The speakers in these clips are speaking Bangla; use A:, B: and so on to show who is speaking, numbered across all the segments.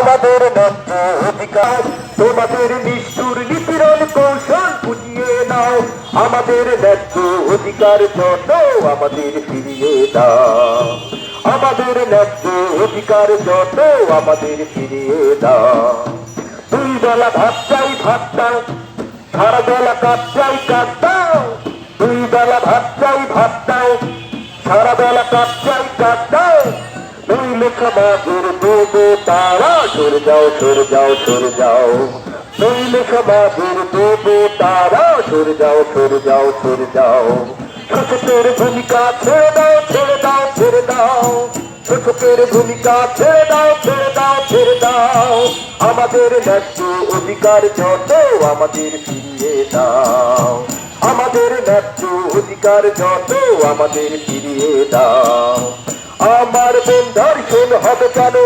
A: আমাদের ন্যায্য অধিকার, তোমাদের নিষ্ঠুর নিপীড়ন কৌশল বুঝিয়ে নাও। আমাদের ন্যায্য অধিকার জন্য আমাদের ফিরিয়ে দাও। আমাদের ন্যায্য অধিকার জন্য আমাদের ফিরিয়ে দাও। দুই বেলা ভাত চাই, ভাত দাও সারা বেলা কাজ চাই, কাজ দাও দুই বেলা ভাত চাই, ভাত দাও সারা বেলা কাজ চাই, কাজ দাও দুই লেখা মাগুর দেবো তারা সরে যাও সরে যাও সরে যাও। দুই লেখা মাগুর দেবো তারা সরে যাও সরে যাও সরে যাও। ছোটদের ভূমিকা ছেড়ে দাও ছেড়ে দাও ছেড়ে দাও। ছোটদের ভূমিকা ছেড়ে দাও ছেড়ে দাও ছেড়ে দাও। আমাদের ন্যায্য অধিকার যত আমাদের ফিরিয়ে দাও। আমাদের ন্যায্য অধিকার যত আমাদের ফিরিয়ে দাও। আমার বোন ধর্ষণ হবে কেন?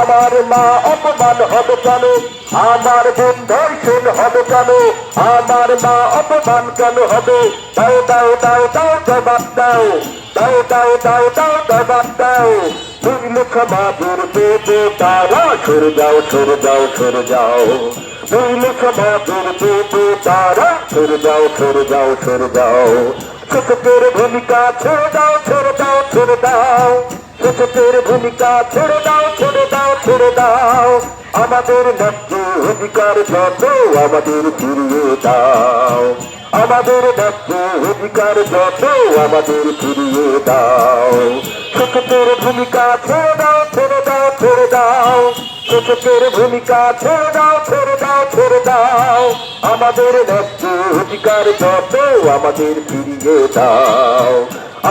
A: আমার মা অপমান হবে কেন? আমার বোন ধর্ষণ হবে কেন? আমার মা অপমান কেন হবে? দাও দাও দাও দাও জবাব দাও। দাও দাও দাও দাও জবাব দাও। দুই লক্ষ মাদুর দেবে, তারা সরে যাও সরে যাও সরে যাও। দুই লক্ষ মাদুর দেবে, তারা সরে যাও সরে যাও সরে যাও। ছোটদের ভূমিকা ছেড়ে দাও ছেড়ে দাও ছেড়ে দাও। ছোটদের ভূমিকা ছেড়ে দাও ছেড়ে দাও ছেড়ে দাও। আমাদের ন্যায্য অধিকার যত আমাদের ফিরিয়ে দাও। আমাদের ন্যায্য অধিকার যত আমাদের ফিরিয়ে দাও। ছোটদের ভূমিকা ছেড়ে দাও ছেড়ে দাও ছেড়ে দাও। ছোটদের ভূমিকা ছেড়ে দাও ছেড়ে দাও ছেড়ে দাও। আমাদের ন্যায্য অধিকার যত আমাদের ফিরিয়ে দাও।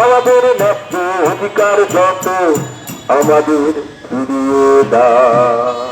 A: আমাদের অধিকার যত আমাদের ফিরিয়ে দাও।